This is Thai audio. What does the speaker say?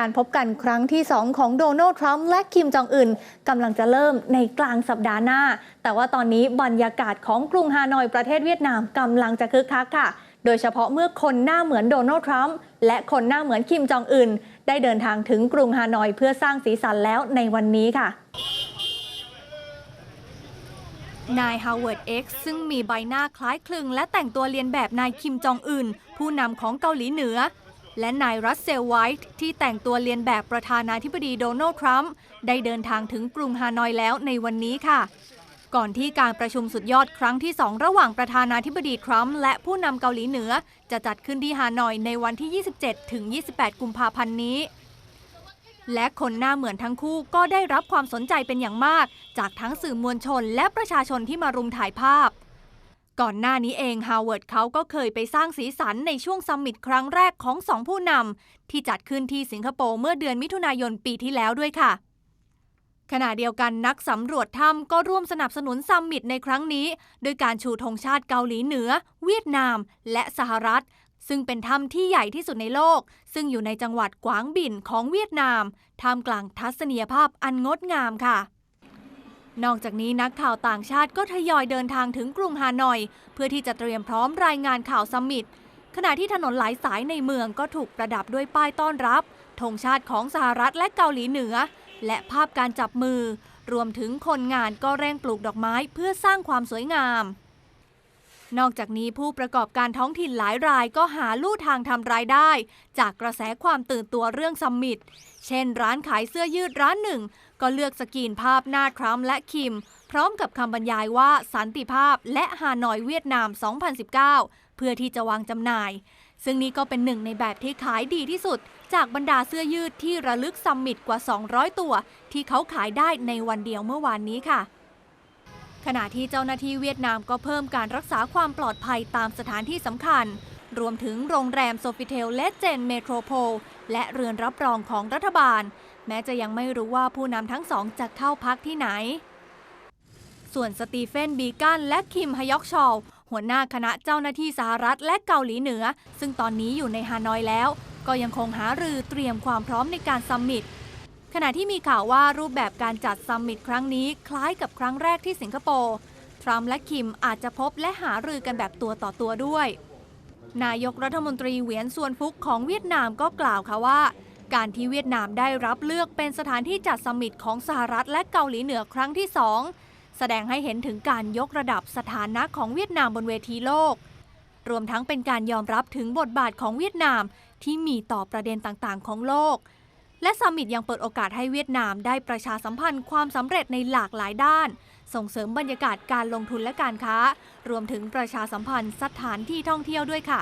การพบกันครั้งที่ 2 ของโดนัลด์ทรัมป์และคิมจองอึนกำลังจะเริ่มในกลางสัปดาห์หน้า แต่ว่าตอนนี้บรรยากาศของกรุงฮานอยประเทศเวียดนามกำลังจะคึกคักค่ะ โดยเฉพาะเมื่อคนหน้าเหมือนโดนัลด์ทรัมป์และคนหน้าเหมือนคิมจองอึนได้เดินทางถึงกรุงฮานอยเพื่อสร้างสีสันแล้วในวันนี้ค่ะนายฮาวเวิร์ดเอ็กซ์ซึ่งมีใบหน้าคล้ายคลึงและแต่งตัวเรียนแบบนายคิมจองอึนผู้นำของเกาหลีเหนือ และนายรัสเซลไวท์ที่แต่งตัวเรียนแบบประธานาธิบดีโดนัลด์ทรัมป์ได้เดินทางถึงกรุงฮานอยแล้วในวันนี้ค่ะ ก่อนที่การประชุมสุดยอดครั้งที่ 2 ระหว่างประธานาธิบดีทรัมป์และผู้นำเกาหลีเหนือ จะจัดขึ้นที่ฮานอยในวันที่ 27 ถึง 28 กุมภาพันธ์นี้ และคนหน้าเหมือนทั้งคู่ก็ได้รับความสนใจเป็นอย่างมาก จากทั้งสื่อมวลชนและประชาชนที่มารุมถ่ายภาพ ก่อนหน้านี้เองฮาวเวิร์ดเขาก็เคยไปสร้างสีสันในช่วงซัมมิตครั้งแรกของสองผู้นำที่จัดขึ้นที่สิงคโปร์เมื่อเดือนมิถุนายนปีที่แล้วด้วยค่ะ ขณะเดียวกันนักสำรวจถ้ำก็ร่วมสนับสนุนซัมมิตในครั้งนี้ โดยการชูธงชาติเกาหลีเหนือ เวียดนาม และสหรัฐ ซึ่งเป็นถ้ำที่ใหญ่ที่สุดในโลก ซึ่งอยู่ในจังหวัดกวางบินของเวียดนามท่ามกลางทัศนียภาพอันงดงามค่ะ นอกจากนี้นักข่าวต่างชาติก็ทยอยเดินทางถึงกรุงฮานอย เพื่อที่จะเตรียมพร้อมรายงานข่าวซัมมิตขณะที่ถนนหลายสายในเมืองก็ถูกประดับด้วยป้ายต้อนรับธงชาติของสหรัฐและเกาหลีเหนือ และภาพการจับมือ รวมถึงคนงานก็เร่งปลูกดอกไม้เพื่อสร้างความสวยงาม นอกจากนี้ผู้ประกอบการท้องถิ่นหลายรายก็หาลู่ทางทำรายได้ จากกระแสความตื่นตัวเรื่องซัมมิตเช่นร้านขายเสื้อยืดร้านหนึ่ง ก็เลือกสกรีนภาพหน้าทรัมป์และคิม พร้อมกับคำบรรยายว่าสันติภาพและฮานอยเวียดนาม 2019 เพื่อที่จะวางจำหน่าย ซึ่งนี่ก็เป็นหนึ่งในแบบที่ขายดีที่สุด จากบรรดาเสื้อยืดที่ระลึกซัมมิตกว่า 200 ตัว ที่เขาขายได้ในวันเดียวเมื่อวานนี้ค่ะขณะที่เจ้าหน้าที่เวียดนามก็เพิ่มการรักษาความปลอดภัยตามสถานที่สำคัญ รวมถึงโรงแรมโซฟิเทลและเจนเมโทรโพลและเรือนรับรองของรัฐบาล แม้จะยังไม่รู้ว่าผู้นำทั้งสองจะเข้าพักที่ไหน ส่วนสตีเฟนบีกันและคิมฮยอกชอลหัวหน้าคณะเจ้าหน้าที่สหรัฐและเกาหลีเหนือ ซึ่งตอนนี้อยู่ในฮานอยแล้ว ก็ยังคงหารือเตรียมความพร้อมในการซัมมิตขณะที่มีข่าวว่ารูปแบบการจัดซัมมิตครั้งนี้คล้ายกับครั้งแรกที่สิงคโปร์ ทรัมป์และคิมอาจจะพบและหารือกันแบบตัวต่อตัวด้วย นายกรัฐมนตรีเหวียนส่วนฟุกของเวียดนามก็กล่าวค่ะว่า การที่เวียดนามได้รับเลือกเป็นสถานที่จัดซัมมิตของสหรัฐและเกาหลีเหนือครั้งที่สองแสดงให้เห็นถึงการยกระดับสถานะของเวียดนามบนเวทีโลก รวมทั้งเป็นการยอมรับถึงบทบาทของเวียดนามที่มีต่อประเด็นต่างๆ ของโลก และซัมมิตยังเปิดโอกาสให้เวียดนามได้ประชาสัมพันธ์ความสำเร็จในหลากหลายด้าน ส่งเสริมบรรยากาศการลงทุนและการค้า รวมถึงประชาสัมพันธ์สถานที่ท่องเที่ยวด้วยค่ะ